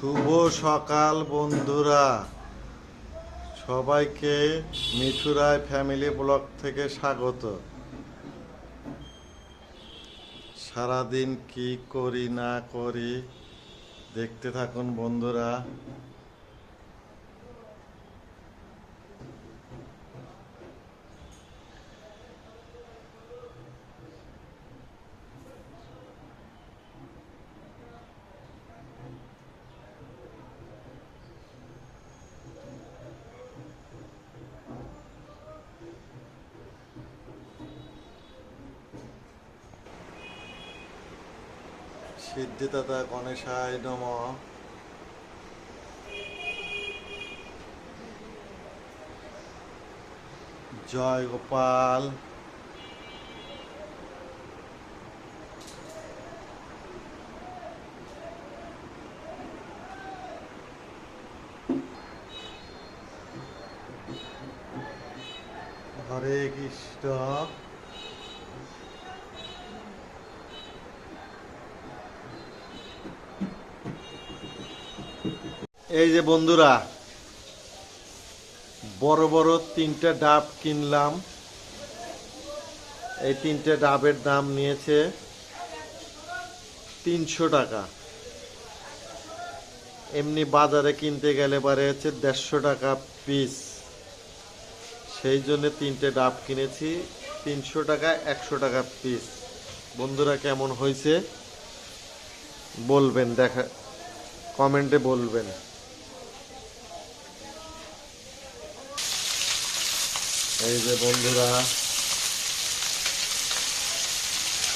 শুভ সকাল, বন্ধুরা। সবাইকে মিঠুরায় ফ্যামিলি ব্লক থেকে স্বাগত। সারাদিন কি করি, না করি, দেখতে থাকুন বন্ধুরা। সিদ্ধিদাতা গণেশায় নম। জয় গোপাল। হরে কৃষ্ণ। এই যে বন্ধুরা, বড় বড় তিনটা ডাব কিনলাম। এই তিনটে ডাবের দাম নিয়েছে তিনশো টাকা। এমনি বাজারে কিনতে গেলে পারে হচ্ছে দেড়শো টাকা পিস। সেই জন্য তিনটে ডাব কিনেছি, তিনশো টাকা, একশো টাকা পিস। বন্ধুরা কেমন হয়েছে? বলবেন, দেখা, কমেন্টে বলবেন। এই যে বন্ধুরা,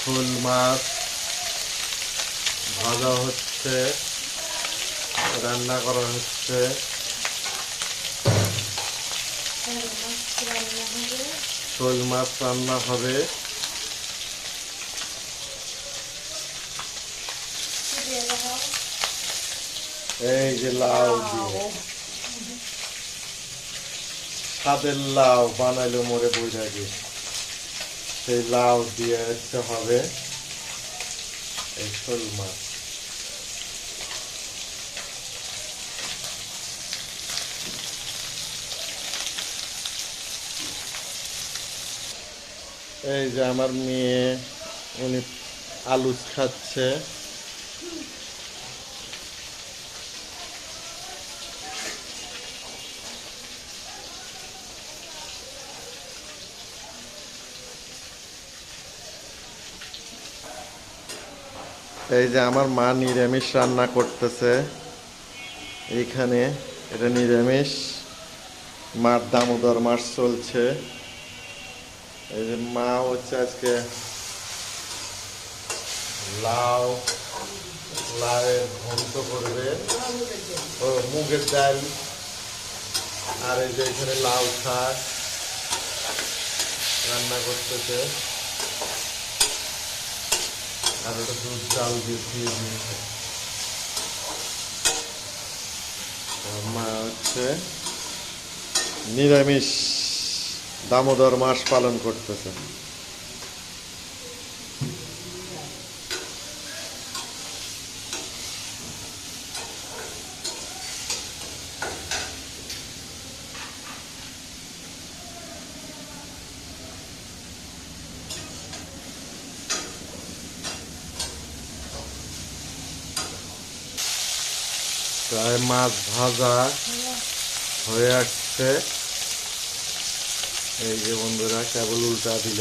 ফুল মাছ ভাজা হচ্ছে, রান্না করা হচ্ছে। শোল মাছ রান্না হবে। এই যে লাউ দিয়ে। সাদের লাউ বানাইলো মোরে বৈরাগী সেই লাউ দিয়ে হচ্ছে হবে এই শোল মাছ। এই যে আমার মেয়ে, উনি আলু খাচ্ছে। এই যে আমার মা নিরামিষ রান্না করতেছে। এইখানে এটা নিরামিষ। মার দামোদর মাস চলছে। এই যে মা হচ্ছে আজকে লাউ, লাউয়ের ঘন্ট করবে। ও মুগের ডাল। আর এই যে এখানে লাউ শাক রান্না করতেছে। আর এটা দুধ চাল দিয়ে দিয়ে দিয়েছে। মা হচ্ছে নিরামিষ দামোদর মাস পালন করতেছে। প্রায় মাছ ভাজা হয়ে আসছে। এই যে বন্ধুরা, কেবল উল্টা দিল।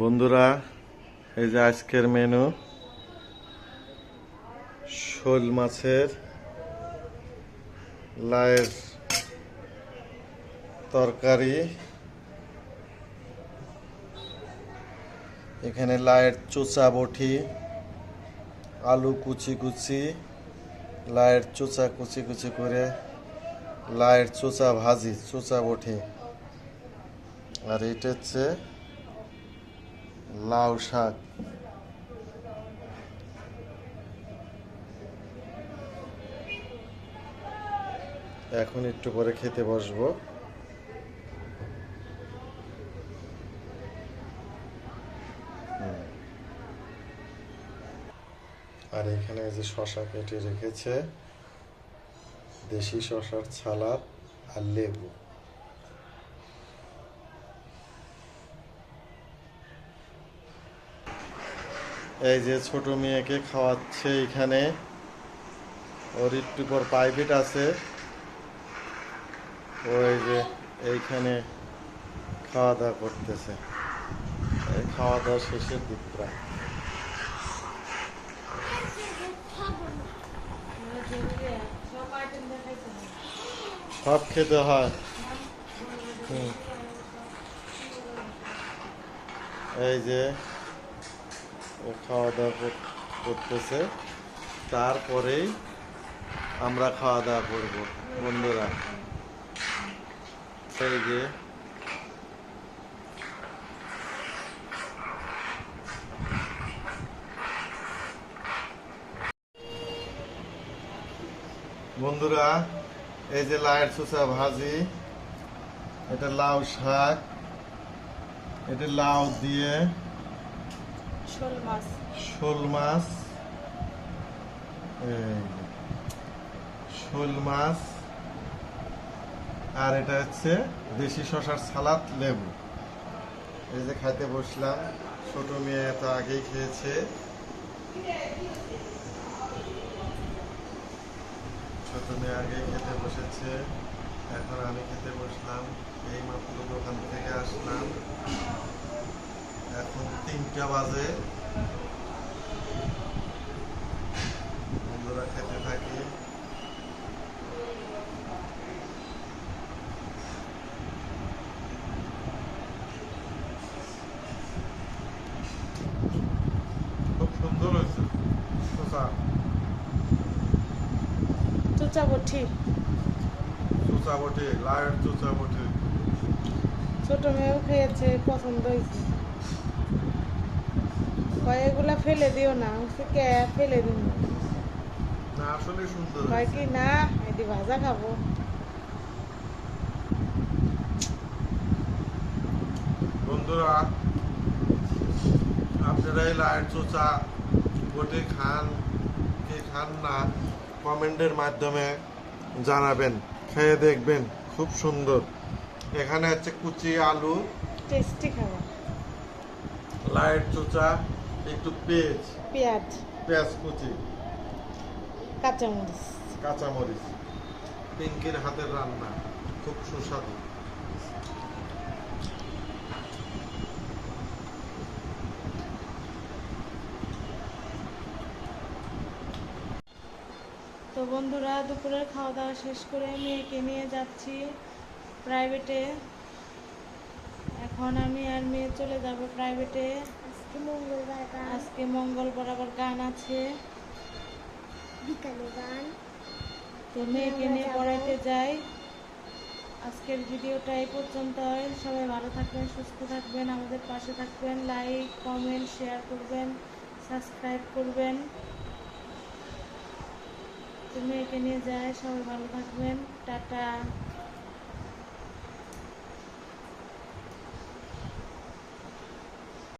বন্ধুরা, এই যে আজকের মেনু। শোল মাছের, লায়ের তরকারি। এখানে লায়ের চোচা বটি, আলু কুচি কুচি লায়ের চোচা কুচি কুচি করে লায়ের চোচা ভাজি, চোচা বটি। আর এটা হচ্ছে লাউ শাক। এখন একটু পরে খেতে বসবো। এখানে যে শশা কেটে রেখেছে, দেশি শশার ছালাদ আর লেবু। এই যে ছোট মেয়েকে খাওয়াচ্ছে এখানে, ওর একটু পর প্রাইভেট আছে। ওই যে এইখানে খাওয়া দাওয়া করতেছে। খাওয়া দাওয়া শেষের দিক প্রায়। সব খেতে হয়। এই যে, ও খাওয়া দাওয়া কর- করতেছে। তারপরেই আমরা খাওয়া দাওয়া করব, বন্ধুরা। এই যে, বন্ধুরা এই যে লায়ের চুচা ভাজি এটা লাউ শাক এটা লাউ দিয়ে শোল মাছ। শোল মাছ শোল মাছ আর এটা হচ্ছে দেশি শশার সালাদ লেবু। এই যে খাইতে বসলাম ছোট মেয়ে তো আগেই খেয়েছে। ছোট মেয়ে আগে খেতে বসেছে। এখন আমি খেতে বসলাম। এই মাত্র দোকান থেকে আসলাম। এখন তিনটা বাজে বন্ধুরা খেতে থাকি খুব সুন্দর হয়েছে শসা চুচা বটি চুচা বটে লায়ের চুচা ছোট মেয়েও খেয়েছে পছন্দ হয়েছে। কয় এগুলা ফেলে দিও না হচ্ছে কে? ফেলে দিন না আসলে সুন্দর কয় কি না এটি ভাজা খাব। বন্ধুরা আপনারা এই লায়ের চোচা বটে খান কে খান না? কমেন্টের মাধ্যমে জানাবেন খেয়ে দেখবেন খুব সুন্দর। এখানে হচ্ছে কুচি আলু। টেস্টি খাবার। লাইট চোচা একটু পেঁয়াজ। পেঁয়াজ। পেঁয়াজ কুচি। কাঁচামরিচ। কাঁচামরিচ। পিঙ্কির হাতের রান্না খুব সুস্বাদু। বন্ধুরা দুপুরের খাওয়া দাওয়া শেষ করে মেয়েকে নিয়ে যাচ্ছি প্রাইভেটে এখন আমি আর মেয়ে চলে যাব প্রাইভেটে আজকে মঙ্গলবার গান। আজকে মঙ্গলবার আবার গান আছে। বিকালে গান। তো মেয়েকে নিয়ে পড়াইতে যাই। আজকের ভিডিওটা এই পর্যন্তই সবাই ভালো থাকবেন সুস্থ থাকবেন আমাদের পাশে থাকবেন। লাইক কমেন্ট শেয়ার করবেন সাবস্ক্রাইব করবেন। মেয়েকে নিয়ে যায় সবাই ভালো থাকবেন টাটা।